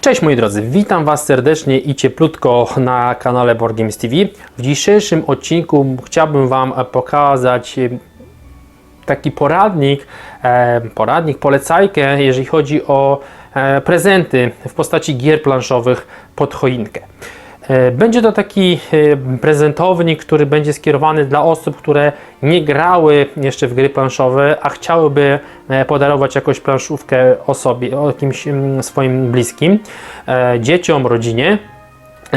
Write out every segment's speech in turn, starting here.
Cześć moi drodzy, witam Was serdecznie i cieplutko na kanale Board Games TV. W dzisiejszym odcinku chciałbym Wam pokazać e, taki poradnik, e, poradnik, polecajkę, jeżeli chodzi o e, prezenty w postaci gier planszowych pod choinkę. E, Będzie to taki e, prezentownik, który będzie skierowany dla osób, które nie grały jeszcze w gry planszowe, a chciałyby e, podarować jakąś planszówkę osobie, o jakimś mm, swoim bliskim, dzieciom, rodzinie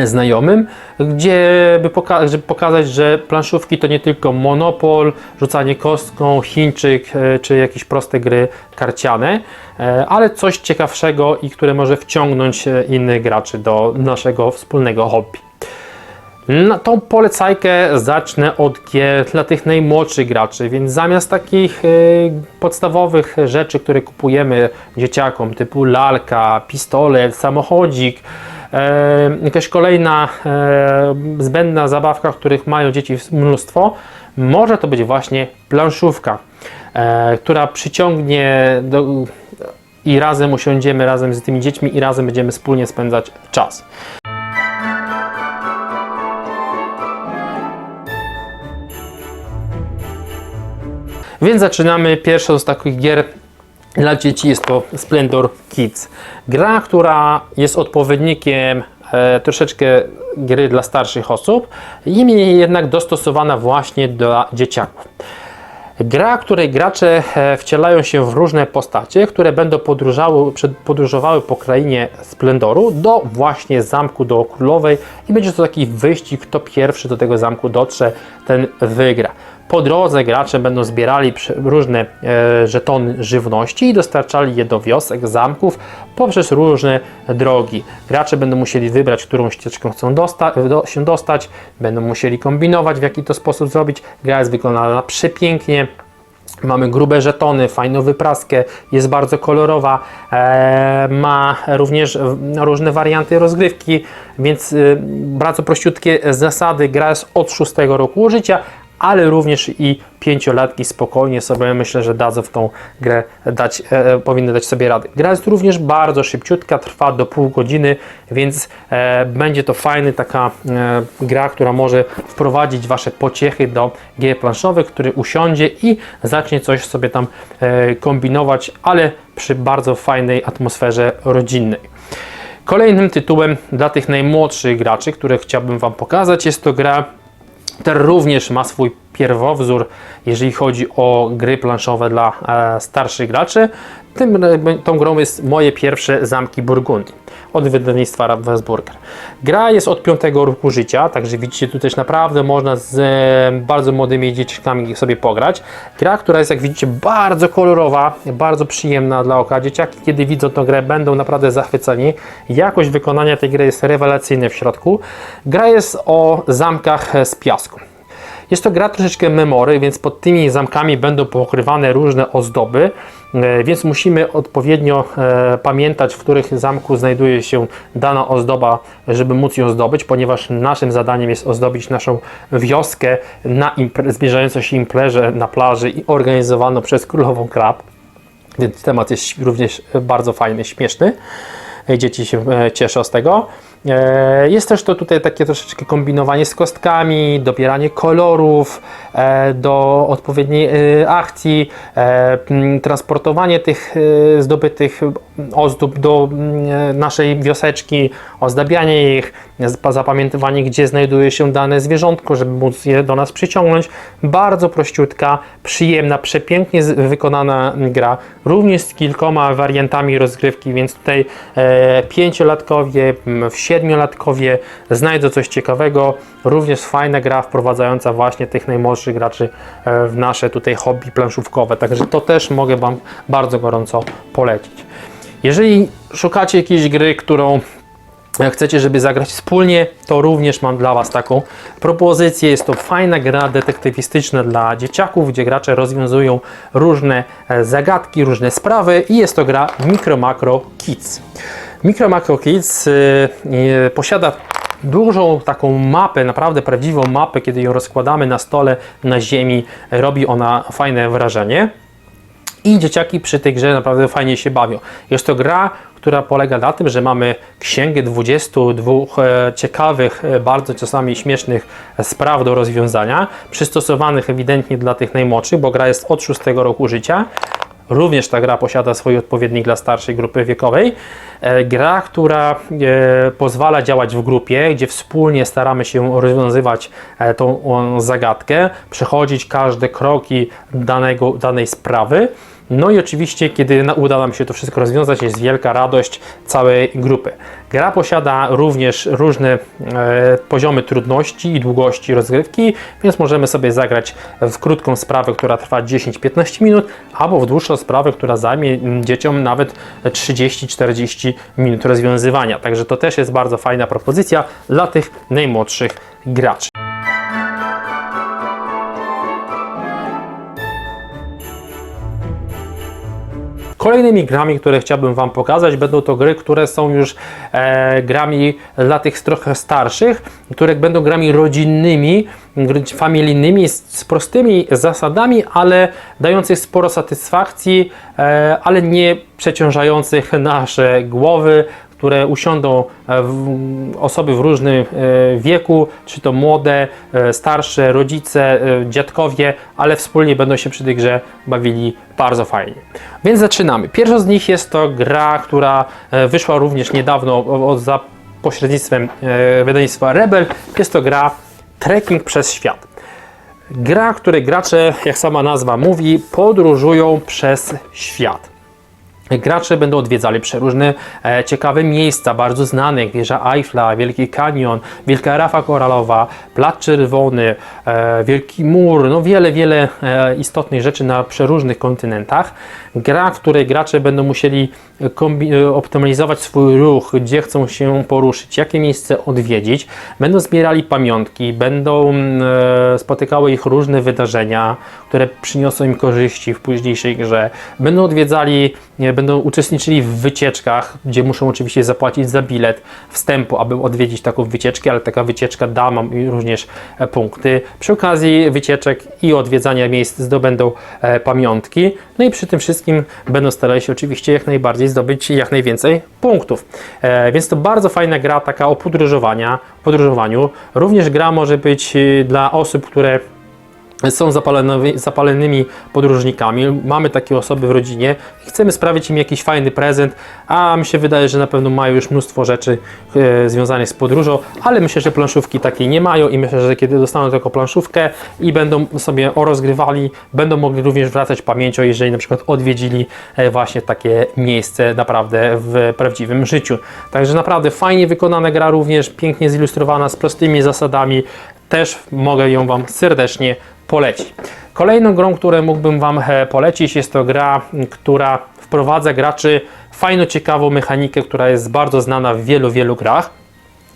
znajomym, gdzie by poka- żeby pokazać, że planszówki to nie tylko monopol, rzucanie kostką, Chińczyk e, czy jakieś proste gry karciane, e, ale coś ciekawszego i które może wciągnąć e, innych graczy do naszego wspólnego hobby. Na tą polecajkę zacznę od gier dla tych najmłodszych graczy, więc zamiast takich podstawowych rzeczy, które kupujemy dzieciakom, typu lalka, pistolet, samochodzik, jakaś kolejna e, zbędna zabawka, których mają dzieci mnóstwo, może to być właśnie planszówka, e, która przyciągnie do, i razem usiądziemy razem z tymi dziećmi i razem będziemy wspólnie spędzać czas. Więc zaczynamy. Pierwszą z takich gier dla dzieci jest to Splendor Kids. Gra, która jest odpowiednikiem e, troszeczkę gry dla starszych osób, niemniej jednak dostosowana właśnie dla dzieciaków. Gra, której gracze e, wcielają się w różne postacie, które będą podróżowały po krainie Splendoru do właśnie zamku do królowej i będzie to taki wyścig, kto pierwszy do tego zamku dotrze, ten wygra. Po drodze gracze będą zbierali różne e, żetony żywności i dostarczali je do wiosek, zamków poprzez różne drogi. Gracze będą musieli wybrać, którą ścieżką chcą dosta- do, się dostać, będą musieli kombinować, w jaki to sposób zrobić. Gra jest wykonana przepięknie. Mamy grube żetony, fajną wypraskę, jest bardzo kolorowa, e, ma również e, różne warianty rozgrywki, więc bardzo prościutkie zasady. Gra jest od 6 roku życia, ale również i pięciolatki spokojnie sobie myślę, że dadzą w tą grę dać, e, powinny dać sobie radę. Gra jest również bardzo szybciutka, trwa do pół godziny, więc e, będzie to fajny taka e, gra, która może wprowadzić Wasze pociechy do gier planszowych, który usiądzie i zacznie coś sobie tam e, kombinować, ale przy bardzo fajnej atmosferze rodzinnej. Kolejnym tytułem dla tych najmłodszych graczy, które chciałbym Wam pokazać, jest to gra ten również ma swój pierwowzór, jeżeli chodzi o gry planszowe dla e, starszych graczy. Tym, tą grą jest moje pierwsze Zamki Burgundii od wydawnictwa Ravensburger. Gra jest od 5 roku życia, także widzicie tu też naprawdę można z e, bardzo młodymi dzieciakami sobie pograć. Gra, która jest jak widzicie bardzo kolorowa, bardzo przyjemna dla oka. Dzieciaki kiedy widzą tę grę będą naprawdę zachwyceni. Jakość wykonania tej gry jest rewelacyjna w środku. Gra jest o zamkach z piasku. Jest to gra troszeczkę memory, więc pod tymi zamkami będą pokrywane różne ozdoby, e, więc musimy odpowiednio e, pamiętać, w których zamku znajduje się dana ozdoba, żeby móc ją zdobyć, ponieważ naszym zadaniem jest ozdobić naszą wioskę na zbliżającą się imprezie na plaży i organizowaną przez Królową Krab. Więc temat jest również bardzo fajny, śmieszny. Dzieci się e, cieszą z tego. E, Jest też to tutaj takie troszeczkę kombinowanie z kostkami, dobieranie kolorów e, do odpowiedniej akcji, transportowanie tych zdobytych ozdób do naszej wioseczki, ozdabianie ich, zapamiętywanie, gdzie znajduje się dane zwierzątko, żeby móc je do nas przyciągnąć. Bardzo prościutka, przyjemna, przepięknie wykonana gra, również z kilkoma wariantami rozgrywki, więc tutaj e, pięciolatkowie, siedmiolatkowie znajdą coś ciekawego. Również fajna gra wprowadzająca właśnie tych najmłodszych graczy e, w nasze tutaj hobby planszówkowe, także to też mogę Wam bardzo gorąco polecić. Jeżeli szukacie jakiejś gry, którą chcecie, żeby zagrać wspólnie, to również mam dla Was taką propozycję. Jest to fajna gra detektywistyczna dla dzieciaków, gdzie gracze rozwiązują różne e, zagadki, różne sprawy i jest to gra Micro Macro Kids. Micro Macro Kids y, posiada dużą taką mapę, naprawdę prawdziwą mapę, kiedy ją rozkładamy na stole, na ziemi, robi ona fajne wrażenie. I dzieciaki przy tej grze naprawdę fajnie się bawią. Jest to gra, która polega na tym, że mamy księgę 22 e, ciekawych, e, bardzo czasami śmiesznych spraw do rozwiązania, przystosowanych ewidentnie dla tych najmłodszych, bo gra jest od 6 roku życia. Również ta gra posiada swój odpowiednik dla starszej grupy wiekowej. E, Gra, która e, pozwala działać w grupie, gdzie wspólnie staramy się rozwiązywać e, tą zagadkę, przechodzić każde kroki danego, danej sprawy. No i oczywiście, kiedy uda nam się to wszystko rozwiązać, jest wielka radość całej grupy. Gra posiada również różne e, poziomy trudności i długości rozgrywki, więc możemy sobie zagrać w krótką sprawę, która trwa 10-15 minut, albo w dłuższą sprawę, która zajmie dzieciom nawet 30-40 minut rozwiązywania. Także to też jest bardzo fajna propozycja dla tych najmłodszych graczy. Kolejnymi grami, które chciałbym Wam pokazać, będą to gry, które są już e, grami dla tych trochę starszych, które będą grami rodzinnymi, familijnymi, z, z prostymi zasadami, ale dających sporo satysfakcji, e, ale nie przeciążających nasze głowy, które usiądą e, osoby w różnym e, wieku, czy to młode, e, starsze, rodzice, dziadkowie, ale wspólnie będą się przy tej grze bawili bardzo fajnie. Więc zaczynamy. Pierwsza z nich jest to gra, która wyszła również niedawno za pośrednictwem wydawnictwa Rebel. Jest to gra Trekking przez świat. Gra, której gracze, jak sama nazwa mówi, podróżują przez świat. Gracze będą odwiedzali przeróżne e, ciekawe miejsca, bardzo znane, jak wieża Eiffla, Wielki Kanion, Wielka Rafa Koralowa, Plac Czerwony, e, Wielki Mur, no wiele, wiele e, istotnych rzeczy na przeróżnych kontynentach. Gra, w której gracze będą musieli e, optymalizować swój ruch, gdzie chcą się poruszyć, jakie miejsce odwiedzić. Będą zbierali pamiątki, będą e, spotykały ich różne wydarzenia, które przyniosą im korzyści w późniejszej grze. Będą odwiedzali, nie, będą uczestniczyli w wycieczkach, gdzie muszą oczywiście zapłacić za bilet wstępu, aby odwiedzić taką wycieczkę, ale taka wycieczka da nam i również e, punkty. Przy okazji wycieczek i odwiedzania miejsc zdobędą e, pamiątki. No i przy tym wszystkim będą starali się oczywiście jak najbardziej zdobyć jak najwięcej punktów. E, więc to bardzo fajna gra taka o podróżowaniu. Również gra może być dla osób, które są zapalenowi- zapalonymi podróżnikami, mamy takie osoby w rodzinie i chcemy sprawić im jakiś fajny prezent, a mi się wydaje, że na pewno mają już mnóstwo rzeczy e, związanych z podróżą, ale myślę, że planszówki takiej nie mają i myślę, że kiedy dostaną taką planszówkę i będą sobie rozgrywali, będą mogli również wracać pamięcią, jeżeli na przykład odwiedzili e, właśnie takie miejsce naprawdę w prawdziwym życiu. Także naprawdę fajnie wykonana gra również, pięknie zilustrowana, z prostymi zasadami, też mogę ją Wam serdecznie polecić. Kolejną grą, którą mógłbym Wam e, polecić, jest to gra, która wprowadza graczy fajną, ciekawą mechanikę, która jest bardzo znana w wielu, wielu grach.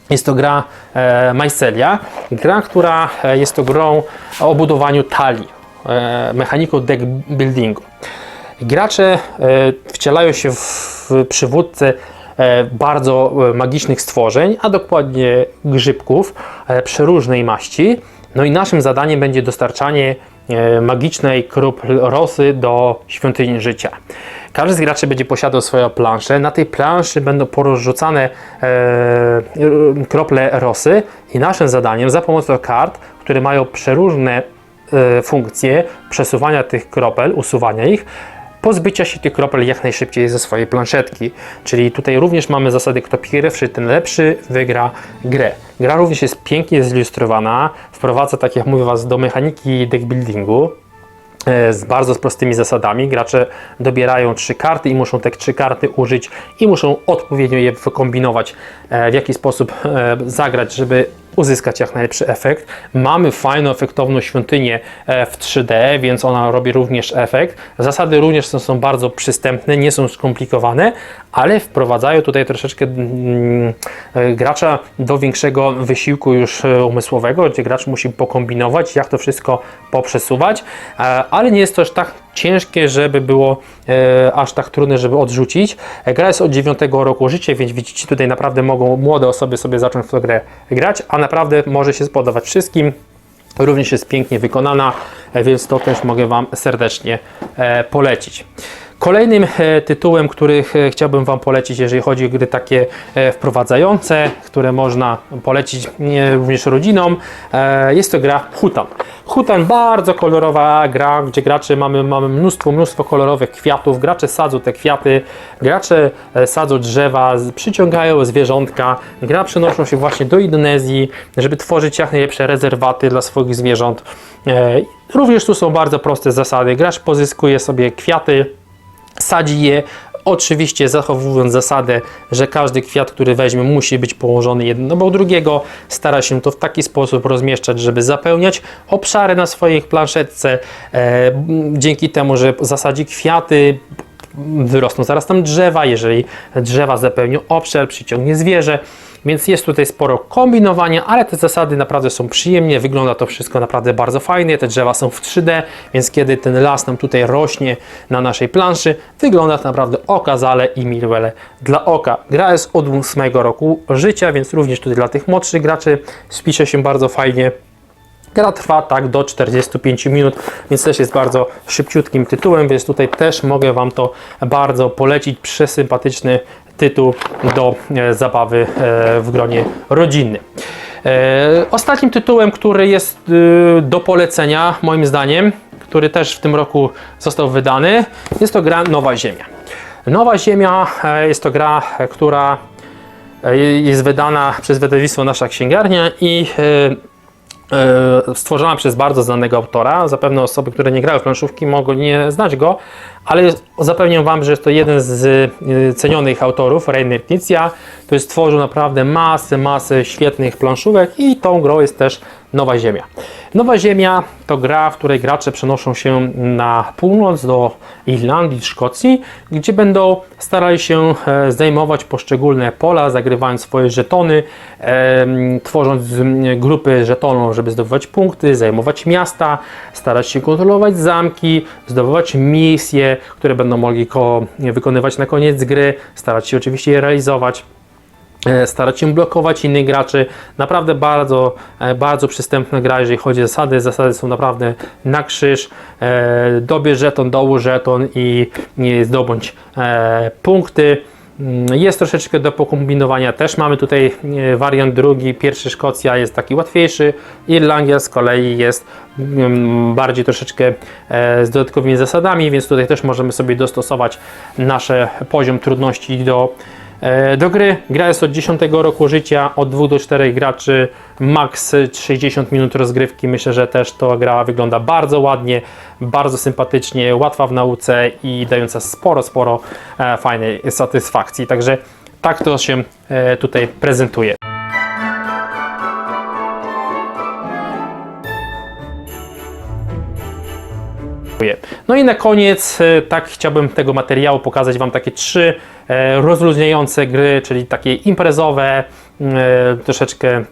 Jest to gra e, Mycelia, gra, która e, jest to grą o budowaniu talii, e, mechaniką deck buildingu. Gracze e, wcielają się w przywódcę e, bardzo magicznych stworzeń, a dokładnie grzybków przeróżnej maści. No i naszym zadaniem będzie dostarczanie e, magicznej kropli rosy do świątyni życia. Każdy z graczy będzie posiadał swoją planszę. Na tej planszy będą porozrzucane e, krople rosy i naszym zadaniem za pomocą kart, które mają przeróżne e, funkcje przesuwania tych kropel, usuwania ich, pozbycia się tych kropel jak najszybciej ze swojej planszetki. Czyli tutaj również mamy zasady, kto pierwszy, ten lepszy wygra grę. Gra również jest pięknie zilustrowana, wprowadza, tak jak mówię Was, do mechaniki deck buildingu z bardzo prostymi zasadami. Gracze dobierają trzy karty i muszą te trzy karty użyć i muszą odpowiednio je wykombinować, e, w jaki sposób e, zagrać, żeby uzyskać jak najlepszy efekt. Mamy fajną, efektowną świątynię e, w 3D, więc ona robi również efekt. Zasady również są, są bardzo przystępne, nie są skomplikowane, ale wprowadzają tutaj troszeczkę mm, e, gracza do większego wysiłku już e, umysłowego, gdzie gracz musi pokombinować, jak to wszystko poprzesuwać, e, ale nie jest to aż tak ciężkie, żeby było e, aż tak trudne, żeby odrzucić. E, Gra jest od 9 roku życia, więc widzicie tutaj naprawdę mogą młode osoby sobie zacząć w tę grę grać, a naprawdę może się spodobać wszystkim. Również jest pięknie wykonana, e, więc to też mogę Wam serdecznie e, polecić. Kolejnym e, tytułem, który e, chciałbym Wam polecić, jeżeli chodzi o gry takie e, wprowadzające, które można polecić również rodzinom, jest to gra Hutan. Hutan bardzo kolorowa gra, gdzie gracze mamy, mamy mnóstwo, mnóstwo kolorowych kwiatów, gracze sadzą te kwiaty, gracze sadzą drzewa, przyciągają zwierzątka, gra przenoszą się właśnie do Indonezji, żeby tworzyć jak najlepsze rezerwaty dla swoich zwierząt. Również tu są bardzo proste zasady, gracz pozyskuje sobie kwiaty, sadzi je. Oczywiście zachowując zasadę, że każdy kwiat, który weźmie, musi być położony jeden obok drugiego. Stara się to w taki sposób rozmieszczać, żeby zapełniać obszary na swojej planszetce. E, dzięki temu, że zasadzi kwiaty, wyrosną zaraz tam drzewa. Jeżeli drzewa zapełnią obszar, przyciągnie zwierzę. Więc jest tutaj sporo kombinowania, ale te zasady naprawdę są przyjemnie. Wygląda to wszystko naprawdę bardzo fajnie. Te drzewa są w 3D, więc kiedy ten las nam tutaj rośnie na naszej planszy, wygląda to naprawdę okazale i mile dla oka. Gra jest od 8 roku życia, więc również tutaj dla tych młodszych graczy spisze się bardzo fajnie. Gra trwa tak do 45 minut, więc też jest bardzo szybciutkim tytułem, więc tutaj też mogę Wam to bardzo polecić. Przesympatyczny tytuł do e, zabawy e, w gronie rodzinnym. E, Ostatnim tytułem, który jest do polecenia, moim zdaniem, który też w tym roku został wydany, jest to gra Nowa Ziemia. Nowa Ziemia jest to gra, która jest wydana przez wydawnictwo Nasza Księgarnia i stworzona przez bardzo znanego autora. Zapewne osoby, które nie grały w planszówki mogą nie znać go, ale zapewniam Wam, że jest to jeden z e, cenionych autorów, Rainer Knizia, który stworzył naprawdę masę, masę świetnych planszówek i tą grą jest też Nowa Ziemia. Nowa Ziemia to gra, w której gracze przenoszą się na północ do Irlandii, Szkocji, gdzie będą starali się e, zajmować poszczególne pola, zagrywając swoje żetony, em, tworząc mm, grupy żetonów, żeby zdobywać punkty, zajmować miasta, starać się kontrolować zamki, zdobywać misje, które będą mogli ko- wykonywać na koniec gry, starać się oczywiście je realizować e, starać się blokować innych graczy. Naprawdę bardzo, e, bardzo przystępna gra, jeżeli chodzi o zasady. Zasady są naprawdę na krzyż. E, Dobierz żeton, dołóż żeton i zdobądź punkty. Mm, Jest troszeczkę do pokombinowania. Też mamy tutaj e, wariant drugi. Pierwszy Szkocja jest taki łatwiejszy. Irlandia z kolei jest mm, bardziej troszeczkę e, z dodatkowymi zasadami, więc tutaj też możemy sobie dostosować nasz poziom trudności do Do gry gra jest od 10 roku życia, od 2 do 4 graczy, max 60 minut rozgrywki. Myślę, że też to gra wygląda bardzo ładnie, bardzo sympatycznie, łatwa w nauce i dająca sporo, sporo e, fajnej satysfakcji. Także tak to się e, tutaj prezentuje. No i na koniec, e, tak chciałbym tego materiału pokazać Wam takie trzy e, rozluźniające gry, czyli takie imprezowe, e, troszeczkę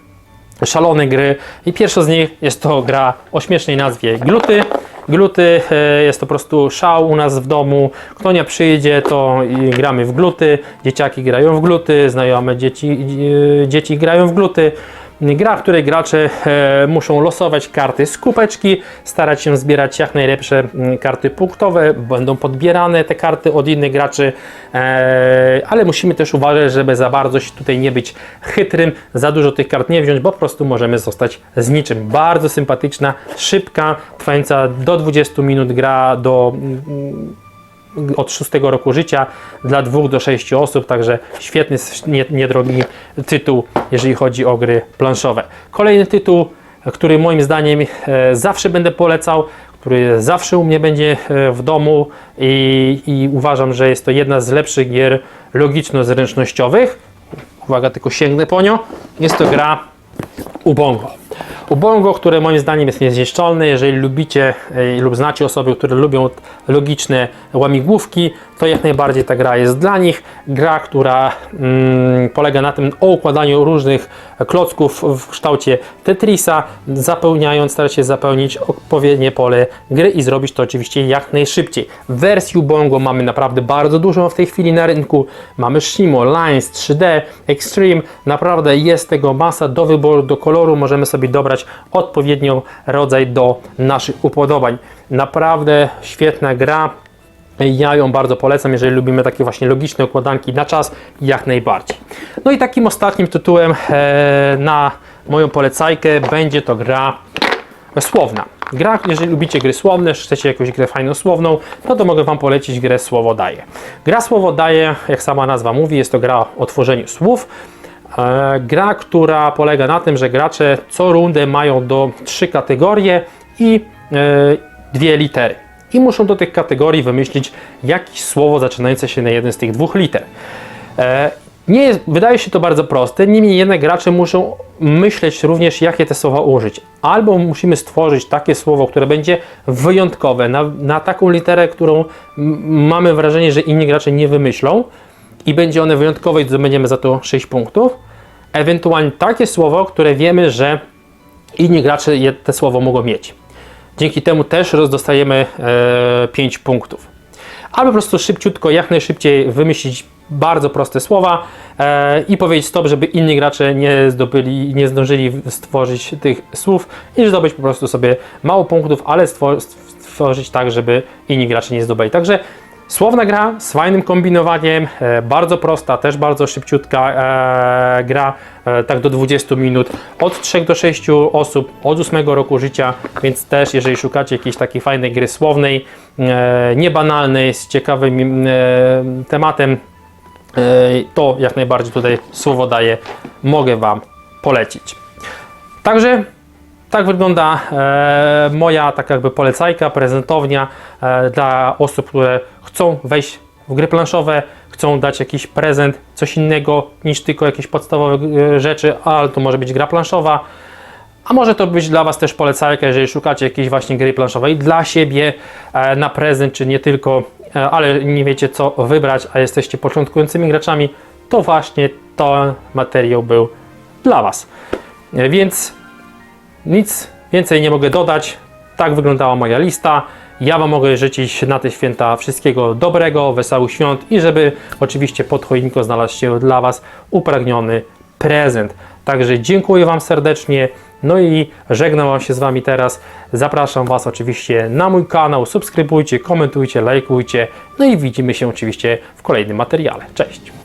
szalone gry. I pierwsza z nich jest to gra o śmiesznej nazwie Gluty. Gluty jest to po prostu szał u nas w domu. Kto nie przyjdzie, to gramy w gluty. Dzieciaki grają w gluty, znajome dzieci, dzieci grają w gluty. Gra, w której gracze e, muszą losować karty z kubeczki, starać się zbierać jak najlepsze mm, karty punktowe, będą podbierane te karty od innych graczy, e, ale musimy też uważać, żeby za bardzo się tutaj nie być chytrym, za dużo tych kart nie wziąć, bo po prostu możemy zostać z niczym. Bardzo sympatyczna, szybka, trwająca do 20 minut gra do mm, od 6 roku życia dla 2 do 6 osób, także świetny, nie- niedrogi tytuł, jeżeli chodzi o gry planszowe. Kolejny tytuł, który moim zdaniem e, zawsze będę polecał, który zawsze u mnie będzie e, w domu i, i uważam, że jest to jedna z lepszych gier logiczno-zręcznościowych. Uwaga, tylko sięgnę po nią. Jest to gra Ubongo. Ubongo, które moim zdaniem jest niezniszczalne. Jeżeli lubicie e, lub znacie osoby, które lubią logiczne łamigłówki, to jak najbardziej ta gra jest dla nich. Gra, która mm, polega na tym o układaniu różnych klocków w kształcie Tetrisa, zapełniając, starać się zapełnić odpowiednie pole gry i zrobić to oczywiście jak najszybciej. Wersji Ubongo mamy naprawdę bardzo dużo w tej chwili na rynku. Mamy Shimo, Lines, 3D, Extreme. Naprawdę jest tego masa do wyboru, do koloru. Możemy sobie sobie dobrać odpowiednią rodzaj do naszych upodobań. Naprawdę świetna gra. Ja ją bardzo polecam, jeżeli lubimy takie właśnie logiczne układanki na czas, jak najbardziej. No i takim ostatnim tytułem e, na moją polecajkę będzie to gra słowna. Gra, jeżeli lubicie gry słowne, chcecie jakąś grę fajnosłowną, no to mogę Wam polecić grę Słowo Daje. Gra Słowo Daje, jak sama nazwa mówi, jest to gra o tworzeniu słów. E, gra, która polega na tym, że gracze co rundę mają do trzy kategorie i e, dwie litery. I muszą do tych kategorii wymyślić jakieś słowo zaczynające się na jeden z tych dwóch liter. E, nie jest, wydaje się to bardzo proste, niemniej jednak gracze muszą myśleć również, jakie te słowa użyć. Albo musimy stworzyć takie słowo, które będzie wyjątkowe, na, na taką literę, którą mamy wrażenie, że inni gracze nie wymyślą i będzie one wyjątkowe i zdobędziemy za to 6 punktów. Ewentualnie takie słowo, które wiemy, że inni gracze je, te słowo mogą mieć. Dzięki temu też rozdostajemy e, 5 punktów. Albo po prostu szybciutko, jak najszybciej wymyślić bardzo proste słowa e, i powiedzieć stop, żeby inni gracze nie zdobyli, nie zdążyli stworzyć tych słów i zdobyć po prostu sobie mało punktów, ale stwor- stworzyć tak, żeby inni gracze nie zdobyli. Także słowna gra z fajnym kombinowaniem, e, bardzo prosta, też bardzo szybciutka e, gra, e, tak do 20 minut, od 3 do 6 osób, od 8 roku życia, więc też jeżeli szukacie jakiejś takiej fajnej gry słownej, e, niebanalnej, z ciekawym e, tematem, e, to jak najbardziej tutaj słowo daję, mogę Wam polecić. Także tak wygląda e, moja taka jakby polecajka, prezentownia e, dla osób, które chcą wejść w gry planszowe, chcą dać jakiś prezent, coś innego niż tylko jakieś podstawowe e, rzeczy, ale to może być gra planszowa. A może to być dla Was też polecajka, jeżeli szukacie jakiejś właśnie gry planszowej dla siebie na prezent, czy nie tylko, ale nie wiecie co wybrać, a jesteście początkującymi graczami, to właśnie to materiał był dla Was. Więc nic więcej nie mogę dodać. Tak wyglądała moja lista. Ja Wam mogę życzyć na te święta wszystkiego dobrego, wesołych świąt i żeby oczywiście pod choinką znalazł się dla Was upragniony prezent. Także dziękuję Wam serdecznie. No i żegnam się z Wami teraz. Zapraszam Was oczywiście na mój kanał. Subskrybujcie, komentujcie, lajkujcie. No i widzimy się oczywiście w kolejnym materiale. Cześć!